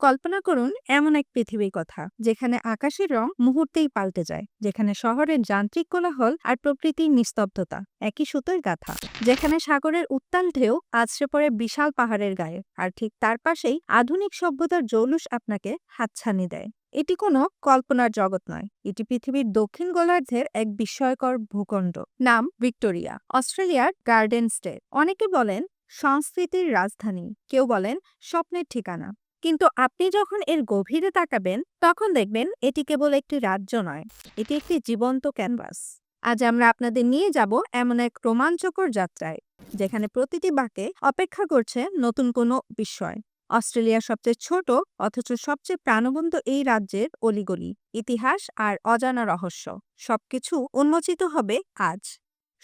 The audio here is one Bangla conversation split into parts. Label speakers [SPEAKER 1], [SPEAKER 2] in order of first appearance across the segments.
[SPEAKER 1] কল্পনা করুন, এমন এক পৃথিবীর কথা, যেখানে আকাশের রং মুহূর্তেই পাল্টে যায়, যেখানে শহরের যান্ত্রিক কোলাহল আর প্রকৃতির নিস্তব্ধতা একই সুতোর গাথা, যেখানে সাগরের উত্তাল ঢেউ আছড়ে পড়ে বিশাল পাহাড়ের গায়ে, আর ঠিক তার পাশেই আধুনিক সভ্যতার জৌলুস আপনাকে হাতছানি দেয়। এটি কোনো কল্পনার জগৎ নয়, এটি পৃথিবীর দক্ষিণ গোলার্ধের এক বিস্ময়কর ভূখণ্ড। নাম ভিক্টোরিয়া, অস্ট্রেলিয়ার গার্ডেন স্টেট। অনেকে বলেন, সংস্কৃতির রাজধানী, কেউ বলেন, স্বপ্নের ঠিকানা। কিন্তু আপনি যখন এর গভীরে তাকাবেন, তখন দেখবেন এটি কেবল একটি রাজ্য নয়, এটি একটি জীবন্ত ক্যানভাস। আজ আমরা আপনাদের নিয়ে যাব এমন এক রোমাঞ্চকর যাত্রায়, যেখানে প্রতিটি বাঁকে অপেক্ষা করছে নতুন কোনো বিস্ময় অস্ট্রেলিয়ার সবচেয়ে ছোট অথচ সবচেয়ে প্রাণবন্ত এই রাজ্যের অলিগলি, ইতিহাস আর অজানা রহস্য, সবকিছু উন্মোচিত হবে আজ।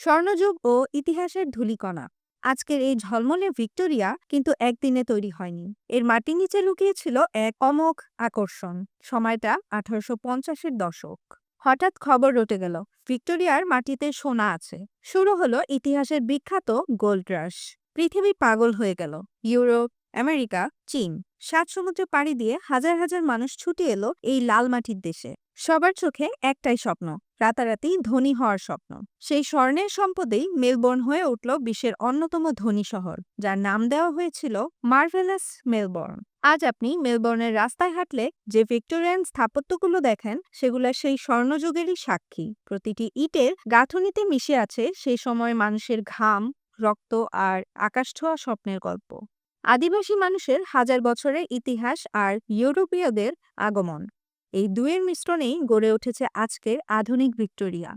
[SPEAKER 1] স্বর্ণযুগ ও ইতিহাসের ধূলিকণা। আজকের এই ঝলমলে ভিক্টোরিয়া কিন্তু একদিনে তৈরি হয়নি। এর মাটির নিচে লুকিয়েছিল এক অমোঘ আকর্ষণ, সময়টা আঠারোশো পঞ্চাশের দশক। হঠাৎ খবর রটে গেল, ভিক্টোরিয়ার মাটিতে সোনা আছে। শুরু হলো ইতিহাসের বিখ্যাত গোল্ড রাশ। পৃথিবী পাগল হয়ে গেল, ইউরোপ, আমেরিকা, চীন। সাত সমুদ্রে পাড়ি দিয়ে হাজার হাজার মানুষ ছুটে এলো এই লাল মাটির দেশে। সবার চোখে একটাই স্বপ্ন, রাতারাতি ধনী হওয়ার স্বপ্ন। সেই স্বর্ণের সম্পদেই মেলবোর্ন হয়ে উঠল বিশ্বের অন্যতম ধনী শহর, যার নাম দেওয়া হয়েছিল মার্ভেলাস মেলবোর্ন। আজ আপনি মেলবোর্নের রাস্তায় হাঁটলে যে ভিক্টোরিয়ান স্থাপত্যগুলো দেখেন, সেগুলো সেই স্বর্ণযুগেরই সাক্ষী। প্রতিটি ইটের গাঁথনিতে মিশে আছে সেই সময় মানুষের ঘাম, রক্ত আর আকাশ ছোঁয়া স্বপ্নের গল্প। আদিবাসী মানুষের হাজার বছরের ইতিহাস আর ইউরোপীয়দের আগমন। এই দুয়ের মিশ্রণেই গড়ে উঠেছে আজকের আধুনিক ভিক্টোরিয়া,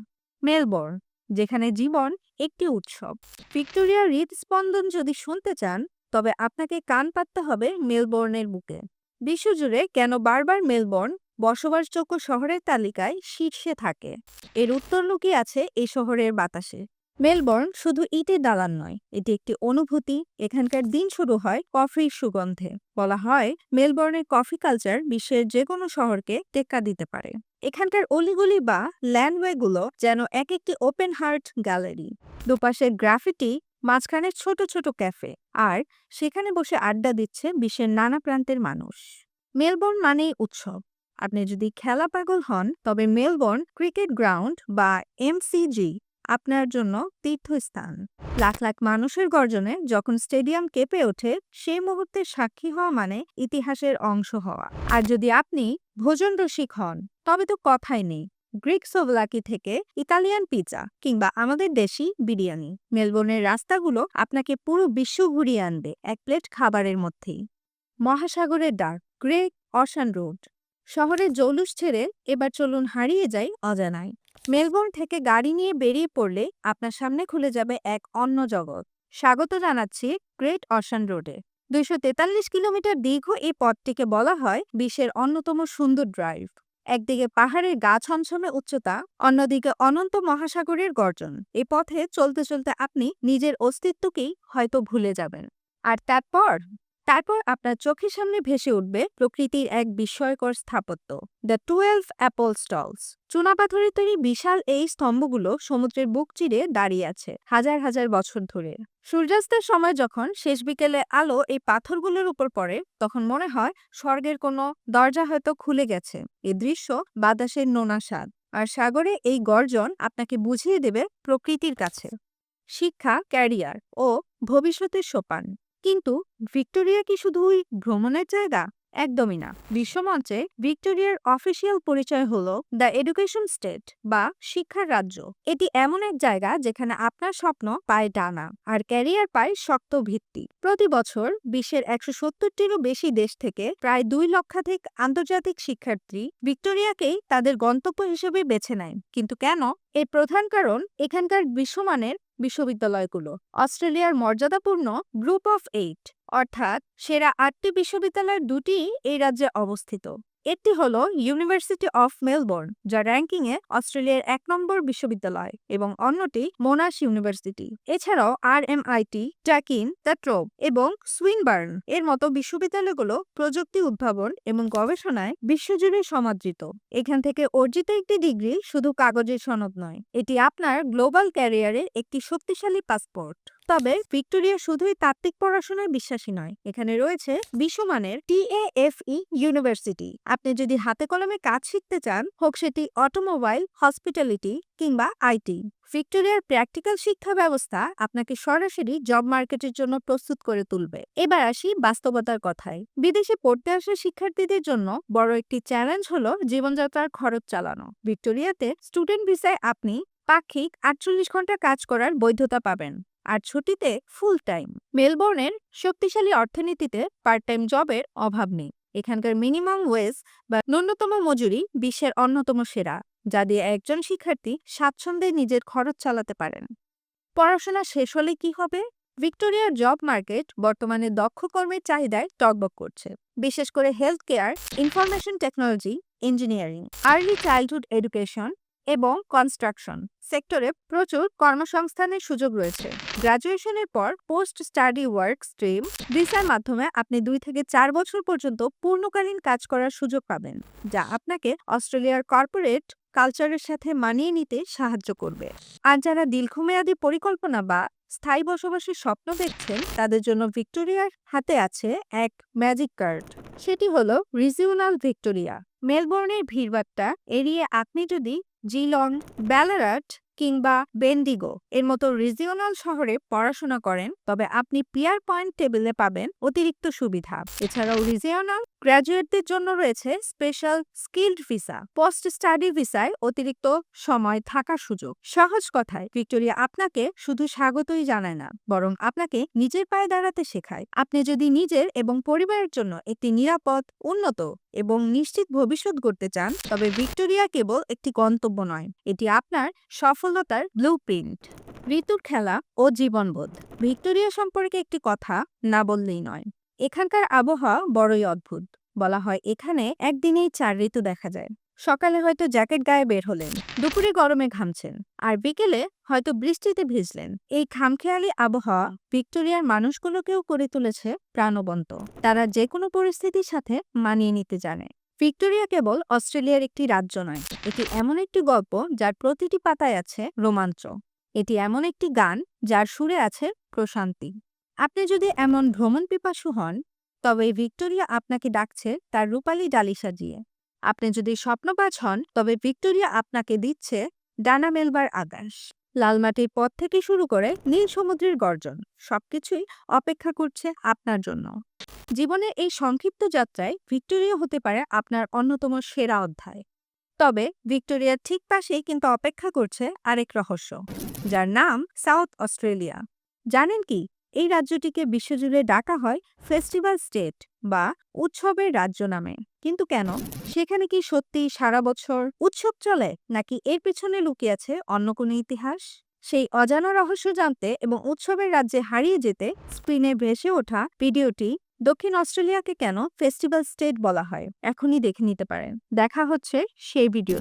[SPEAKER 1] মেলবোর্ন, যেখানে জীবন একটি উৎসব। ভিক্টোরিয়ার হৃদস্পন্দন যদি শুনতে চান, তবে আপনাকে কান পাততে হবে মেলবোর্নের বুকে। বিশ্বজুড়ে কেন বারবার মেলবোর্ন বসবাসযোগ্য শহরের তালিকায় শীর্ষে থাকে? এর উত্তর লুকিয়ে আছে এই শহরের বাতাসে। মেলবোর্ন শুধু ইটের দালান নয়, এটি একটি অনুভূতি। এখানকার দিন শুরু হয় কফির সুগন্ধে। বলা হয় মেলবোর্নের কফি কালচার বিশ্বের যে কোনো শহরকে টেক্কা দিতে পারে। এখানকার অলিগলি বা ল্যান্ডওয়েগুলো যেন এক একটি ওপেন হার্ট গ্যালারি। দুপাশের গ্রাফিটি মাঝখানে ছোট ছোট ক্যাফে, আর সেখানে বসে আড্ডা দিচ্ছে বিশ্বের নানা প্রান্তের মানুষ। মেলবোর্ন মানেই উৎসব। আপনি যদি খেলা পাগল হন, তবে মেলবোর্ন ক্রিকেট গ্রাউন্ড বা এমসিজি আপনার জন্য তীর্থস্থান। লাখ লাখ মানুষের গর্জনে যখন স্টেডিয়াম কেঁপে ওঠে, সেই মুহূর্তে সাক্ষী হওয়া মানে ইতিহাসের অংশ হওয়া। আর যদি আপনি ভোজন রসিক হন, তবে তো কথাই নেই। গ্রিক সোভলাকি থেকে ইতালিয়ান পিজা কিংবা আমাদের দেশি বিরিয়ানি। মেলবোর্নের রাস্তাগুলো আপনাকে পুরো বিশ্ব ঘুরিয়ে আনবে এক প্লেট খাবারের মধ্যেই। মহাসাগরের ডাক গ্রেক অশান রোড। শহরের জৌলুস ছেড়ে এবার চলুন হারিয়ে যাই অজানায়। মেলবোর্ন থেকে গাড়ি নিয়ে বেরিয়ে পড়লে আপনার সামনে খুলে যাবে এক অন্য জগৎ। স্বাগত জানাচ্ছি গ্রেট অশান রোডে। দুইশো তেতাল্লিশ কিলোমিটার দীর্ঘ এই পথটিকে বলা হয় বিশ্বের অন্যতম সুন্দর ড্রাইভ। একদিকে পাহাড়ের গা ছমছমে উচ্চতা, অন্যদিকে অনন্ত মহাসাগরের গর্জন। এ পথে চলতে চলতে আপনি নিজের অস্তিত্বকেই হয়তো ভুলে যাবেন। আর তারপর? তারপর আপনার চোখের সামনে ভেসে উঠবে প্রকৃতির এক বিস্ময়কর স্থাপত্য, দ্য টুয়েলভ অ্যাপল স্টলস চুনাপাথরের তৈরি বিশাল এই স্তম্ভগুলো সমুদ্রের বুক চিরে দাঁড়িয়ে আছে হাজার হাজার বছর ধরে। সূর্যাস্তের সময় যখন শেষ বিকেলে আলো এই পাথরগুলোর উপর পড়ে, তখন মনে হয় স্বর্গের কোনো দরজা হয়তো খুলে গেছে। এ দৃশ্য বাতাসের নোনা স্বাদ, আর সাগরে এই গর্জন আপনাকে বুঝিয়ে দেবে প্রকৃতির কাছে। শিক্ষা, ক্যারিয়ার ও ভবিষ্যতের সোপান। কিন্তু ভিক্টোরিয়া কি শুধুই ভ্রমণের জায়গা? একদমই না। বিশ্বমঞ্চে ভিক্টোরিয়ার অফিসিয়াল পরিচয় হলো দ্য এডুকেশন স্টেট বা শিক্ষার রাজ্য। এটি এমন এক জায়গা যেখানে আপনার স্বপ্ন পায় ডানা আর ক্যারিয়ার পায় শক্ত ভিত্তি। প্রতি বছর বিশ্বের একশো সত্তরটিরও বেশি দেশ থেকে প্রায় দুই লক্ষাধিক আন্তর্জাতিক শিক্ষার্থী ভিক্টোরিয়াকেই তাদের গন্তব্য হিসেবে বেছে নেয়। কিন্তু কেন? এর প্রধান কারণ এখানকার বিশ্বমানের বিশ্ববিদ্যালয়গুলো। অস্ট্রেলিয়ার মর্যাদাপূর্ণ গ্রুপ অফ এইট। অর্থাৎ সেরা আটটি বিশ্ববিদ্যালয়ের দুটি এই রাজ্যে অবস্থিত। একটি হল ইউনিভার্সিটি অফ মেলবোর্ন যা র্যাঙ্কিংয়ে অস্ট্রেলিয়ার এক নম্বর বিশ্ববিদ্যালয়, এবং অন্যটি মোনাশ ইউনিভার্সিটি এছাড়াও আর এম আইটি ট্যাকিন ট্যাট্রোব এবং সুইনবার্ন এর মতো বিশ্ববিদ্যালয়গুলো প্রযুক্তি উদ্ভাবন এবং গবেষণায় বিশ্বজুড়ে সমাদৃত। এখান থেকে অর্জিত একটি ডিগ্রি শুধু কাগজের সনদ নয়, এটি আপনার গ্লোবাল ক্যারিয়ারের একটি শক্তিশালী পাসপোর্ট। তবে ভিক্টোরিয়া শুধুই তাত্ত্বিক পড়াশোনায় বিশ্বাসী নয়। এখানে রয়েছে বিশ্বমানের টি টিএএফই ইউনিভার্সিটি। আপনি যদি হাতে কলমে কাজ শিখতে চান, হোক সেটি অটোমোবাইল, হসপিটালিটি কিংবা আইটি ভিক্টোরিয়ার প্র্যাকটিক্যাল শিক্ষা ব্যবস্থা আপনাকে সরাসরি জব মার্কেটের জন্য প্রস্তুত করে তুলবে। এবার আসি বাস্তবতার কথায়। বিদেশে পড়তে আসা শিক্ষার্থীদের জন্য বড় একটি চ্যালেঞ্জ হলো জীবনযাত্রার খরচ চালানো। ভিক্টোরিয়াতে স্টুডেন্ট ভিসায় আপনি পাক্ষিক আটচল্লিশ ঘণ্টা কাজ করার বৈধতা পাবেন। আর ছুটিতে ফুল টাইম মেলবোর্নের শক্তিশালী অর্থনীতিতে পার্ট টাইম জবের অভাব নেই। এখানকার মিনিমাম ওয়েজ বা ন্যূনতম মজুরি বিশ্বের অন্যতম সেরা, যা দিয়ে একজন শিক্ষার্থী স্বাচ্ছন্দ্যে নিজের খরচ চালাতে পারেন। পড়াশোনা শেষ হলে কি হবে? ভিক্টোরিয়ার জব মার্কেট বর্তমানে দক্ষ কর্মের চাহিদায় টকবক করছে। বিশেষ করে health care information technology engineering early childhood education এবং কনস্ট্রাকশন সেক্টরে প্রচুর কর্মসংস্থানের সুযোগ রয়েছে। গ্রাজুয়েশনের পর পোস্ট স্টাডি ওয়ার্ক স্ট্রিম ভিসার মাধ্যমে আপনি দুই থেকে চার বছর পর্যন্ত পূর্ণকালীন কাজ করার সুযোগ পাবেন, যা আপনাকে অস্ট্রেলিয়ার কর্পোরেট কালচারের সাথে মানিয়ে নিতে সাহায্য করবে। আর যারা দীর্ঘমেয়াদী পরিকল্পনা বা স্থায়ী বসবাসের স্বপ্ন দেখছেন, তাদের জন্য ভিক্টোরিয়ার হাতে আছে এক ম্যাজিক কার্ড সেটি হলো রিজিওনাল ভিক্টোরিয়া। মেলবোর্নের ভিড়ভাট্টা এড়িয়ে আপনি যদি জিলং, ব্যালারাট কিংবা বেন্ডিগো এর মতো রিজিওনাল শহরে পড়াশোনা করেন, তবে আপনি পিয়ার পয়েন্ট টেবিলে পাবেন অতিরিক্ত সুবিধা। এছাড়াও রিজিওনাল গ্র্যাজুয়েটদের জন্য রয়েছে special skilled visa, post study ভিসায় অতিরিক্ত সময় থাকার সুযোগ। সহজ কথায়, ভিক্টোরিয়া আপনাকে শুধু স্বাগতই জানায় না, বরং আপনাকে নিজের পায়ে দাঁড়াতে শেখায়। আপনি যদি নিজের এবং পরিবারের জন্য একটি নিরাপদ, উন্নত এবং নিশ্চিত ভবিষ্যৎ গড়তে চান, তবে ভিক্টোরিয়া কেবল একটি গন্তব্য নয়, এটি আপনার সফলতার ব্লু প্রিন্ট ঋতুর খেলা ও জীবনবোধ। ভিক্টোরিয়া সম্পর্কে একটি কথা না বললেই নয়। এখানকার আবহাওয়া বড়ই অদ্ভুত। বলা হয় এখানে একদিনেই চার ঋতু দেখা যায়। সকালে হয়তো জ্যাকেট গায়ে বের হলেন, দুপুরে গরমে ঘামছেন, আর বিকেলে হয়তো বৃষ্টিতে ভিজলেন। এই খামখেয়ালি আবহাওয়া ভিক্টোরিয়ার মানুষগুলোকেও করে তুলেছে প্রাণবন্ত। তারা যে কোনো পরিস্থিতির সাথে মানিয়ে নিতে জানে। ভিক্টোরিয়া কেবল অস্ট্রেলিয়ার একটি রাজ্য নয়, এটি এমন একটি গল্প যার প্রতিটি পাতায় আছে রোমাঞ্চ। এটি এমন একটি গান যার সুরে আছে প্রশান্তি। আপনি যদি এমন ভ্রমণ পিপাসু হন, তবে ভিক্টোরিয়া আপনাকে ডাকছে তার রূপালী ডালি সাজিয়ে। আপনি যদি স্বপ্নবাজ হন, তবে ভিক্টোরিয়া আপনাকে দিচ্ছে ডানা মেলবার আকাশ। লালমাটির পথ থেকে শুরু করে নীল সমুদ্রের গর্জন, সবকিছুই অপেক্ষা করছে আপনার জন্য। জীবনের এই সংক্ষিপ্ত যাত্রায় ভিক্টোরিয়া হতে পারে আপনার অন্যতম সেরা অধ্যায়। তবে ভিক্টোরিয়ার ঠিক পাশেই কিন্তু অপেক্ষা করছে আরেক রহস্য, যার নাম সাউথ অস্ট্রেলিয়া। জানেন কি? এই রাজ্যটিকে বিশ্বজুড়ে ডাকা হয় ফেস্টিভ্যাল স্টেট বা উৎসবের রাজ্য নামে। কিন্তু কেন? সেখানে কি সত্যি সারা বছর উৎসব চলে, নাকি এর পেছনে লুকিয়ে আছে অন্য কোনো ইতিহাস? সেই অজানা রহস্য জানতে এবং উৎসবের রাজ্যে হারিয়ে যেতে স্ক্রিনে ভেসে ওঠা ভিডিওটি দক্ষিণ অস্ট্রেলিয়াকে কেন ফেস্টিভ্যাল স্টেট বলা হয়? এখনই দেখে নিতে পারেন। দেখা হচ্ছে সেই ভিডিও